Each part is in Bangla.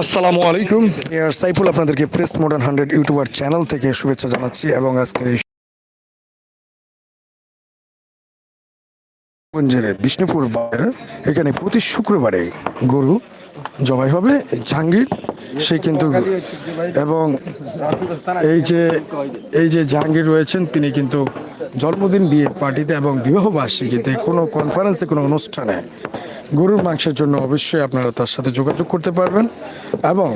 আসসালামু আলাইকুম। ইয়ার সাইফুল আপনাদেরকে press modern hundred YouTuber channel থেকে শুভেচ্ছা জানাচ্ছি এবং আজকের এই বিষ্ণুপুর বাজার, এখানে প্রতি শুক্রবারে গরু জবাই হবে জাহাঙ্গীর, সে কিন্তু এবং এই যে এই যে জাহাঙ্গীর রয়েছেন, তিনি কিন্তু জন্মদিন বিয়ে পার্টিতে এবং বিবাহ বার্ষিকীতে কোনো কনফারেন্সে কোনো অনুষ্ঠানে গরুর মাংসের জন্য অবশ্যই আপনারা তার সাথে যোগাযোগ করতে পারবেন। এবং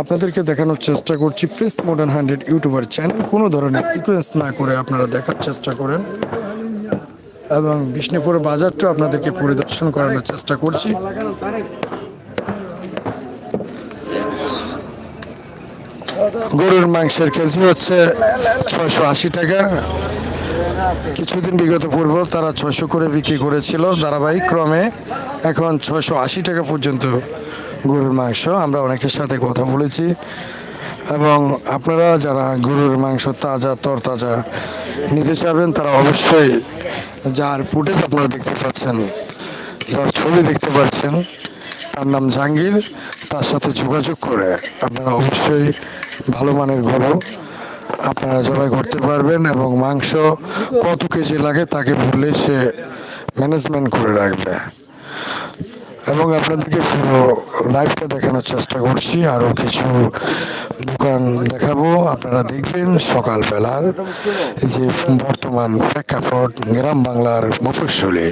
আপনাদেরকে দেখানোর চেষ্টা করছি press modern hundred YouTuber channel. কোনো ধরনের সিকোয়েন্স না করে আপনারা দেখার চেষ্টা করেন। এবং বিষ্ণুপুর বাজারটা আপনাদেরকে পরিদর্শন করানোর চেষ্টা করছি। গরুর মাংসের কেজি হচ্ছে ছয়শো আশি টাকা। কিছুদিন বিগত পূর্ব তারা ছয়শো করে বিক্রি করেছিল ধারাবাহিক ক্রমে। এখন ছয়শো আশি টাকা পর্যন্ত গরুর মাংস। আমরা অনেকের সাথে কথা বলেছি। এবং আপনারা যারা গরুর মাংস তাজা, তরতাজা নিতে চাবেন, তারা অবশ্যই যার ফুটেজ আপনারা দেখতে পাচ্ছেন যার ছবি দেখতে পাচ্ছেন তার নাম জাহাঙ্গীর। তার সাথে যোগাযোগ করে আপনারা অবশ্যই ভালো মানের গরু আপনারা জবাই করতে পারবেন এবং মাংস কত কেজি লাগে তাকে বললে সে ম্যানেজমেন্ট করে রাখবে। এবং আপনাদেরকে পুরো লাইভটা দেখানোর চেষ্টা করছি আরও কিছু দোকান দেখাবো। আপনারা দেখবেন সকালবেলার যে বর্তমান প্রেক্ষাপট গ্রাম বাংলার মফস্বলী।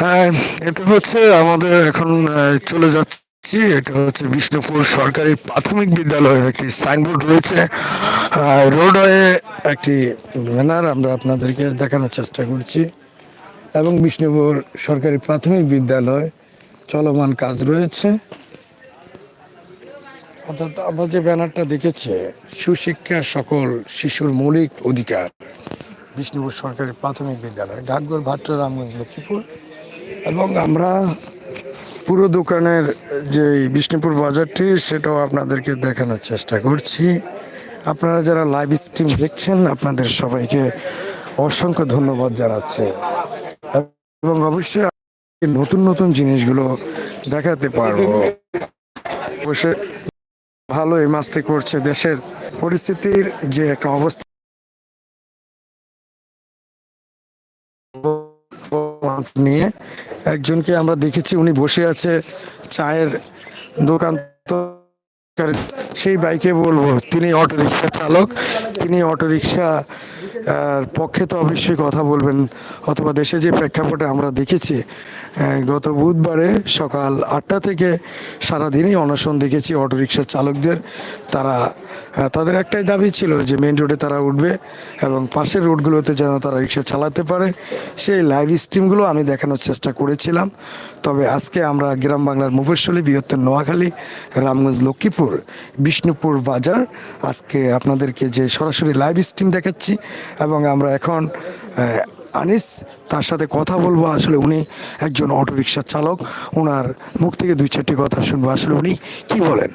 হ্যাঁ এটা হচ্ছে আমাদের এখন চলে যাচ্ছি। এটা হচ্ছে বিষ্ণুপুর সরকারি প্রাথমিক বিদ্যালয়ের একটি সাইনবোর্ড রয়েছে। রোডওয়ে একটি ব্যানার আমরা আপনাদেরকে দেখানোর চেষ্টা করছি। এবং বিষ্ণুপুর সরকারি প্রাথমিক বিদ্যালয় চলমান কাজ রয়েছে। অর্থাৎ আমরা যে ব্যানারটা দেখেছি সুশিক্ষা সকল শিশুর মৌলিক অধিকার। বিষ্ণুপুর সরকারি প্রাথমিক বিদ্যালয় ডাকঘর ভাট্টা রামগঞ্জ, লক্ষ্মীপুর। এবং আমরা পুরো দোকানের যে বিষ্ণুপুর বাজারটি, সেটাও আপনাদেরকে দেখানোর চেষ্টা করছি। আপনারা যারা লাইভ স্ট্রিম দেখছেন, আপনাদের সবাইকে অসংখ্য ধন্যবাদ জানাচ্ছে। এবং অবশ্যই নতুন নতুন জিনিসগুলো দেখাতে পারব। অবশ্যই ভালো এই মাস্তি করছে দেশের পরিস্থিতির যে একটা অবস্থা নিয়ে একজনকে আমরা দেখেছি উনি বসে আছে চায়ের দোকান তো। সেই বাইকে বলব তিনি অটোরিকশা চালক তিনি অটোরিকশা আহ, পক্ষে তো অবশ্যই কথা বলবেন, অথবা দেশে যে প্রেক্ষাপটে আমরা দেখেছি গত বুধবারে সকাল আটটা থেকে সারাদিনই অনশন দেখেছি অটোরিকশা চালকদের। তারা তাদের একটাই দাবি ছিল যে মেন রোডে তারা উঠবে এবং পাশের রোডগুলোতে যেন তারা রিক্সা চালাতে পারে। সেই লাইভ স্ট্রিমগুলো আমি দেখানোর চেষ্টা করেছিলাম। তবে আজকে আমরা গ্রাম বাংলার মুফস্বলী বৃহত্তর নোয়াখালী, রামগঞ্জ, লক্ষ্মীপুর, বিষ্ণুপুর বাজার, আজকে আপনাদেরকে যে সরাসরি লাইভ স্ট্রিম দেখাচ্ছি এবং আমরা এখন আনিস তার সাথে কথা বলব। আসলে উনি একজন অটোরিকশা চালক। ওনার মুখ থেকে দুই চারটি কথা শুনব। আসলে উনি কি বলেন?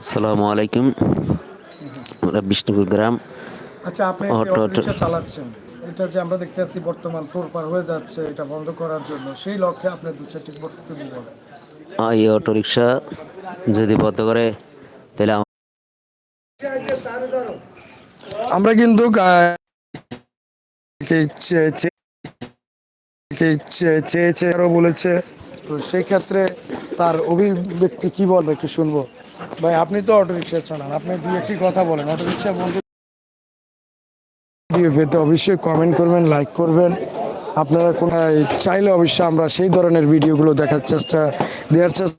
সালামু আলাইকুম। আমরা বিষ্ণুপুর গ্রাম। আচ্ছা আপনি অটো- অটোরিকশা চালাচ্ছেন। এটা যে আমরা দেখতে পাচ্ছি বর্তমান তোরপার হয়ে যাচ্ছে এটা বন্ধ করার জন্য। সেই লক্ষ্যে আপনি দু চারটি বক্তব্য বলেন এই অটোরিকশা যদি বন্ধ করে তাহলে আম- আমরা কিন্তু গা- কে চে- চে- কে চে- চেয়ে চেয়ে আরও বলেছে। তো সেক্ষেত্রে তার অভিব্যক্তি কি বলবে একটু শুনব। ভাই, আপনি তো অটো রিক্সা চালান। আপনি দুই একটি কথা বলেন। অটো রিক্সা বন্ধ ভিডিও পেতে অবশ্যই কমেন্ট করবেন লাইক করবেন। আপনারা কোন চাইলে অবশ্যই আমরা সেই ধরনের ভিডিওগুলো দেখার চেষ্টা দেওয়ার চেষ্টা।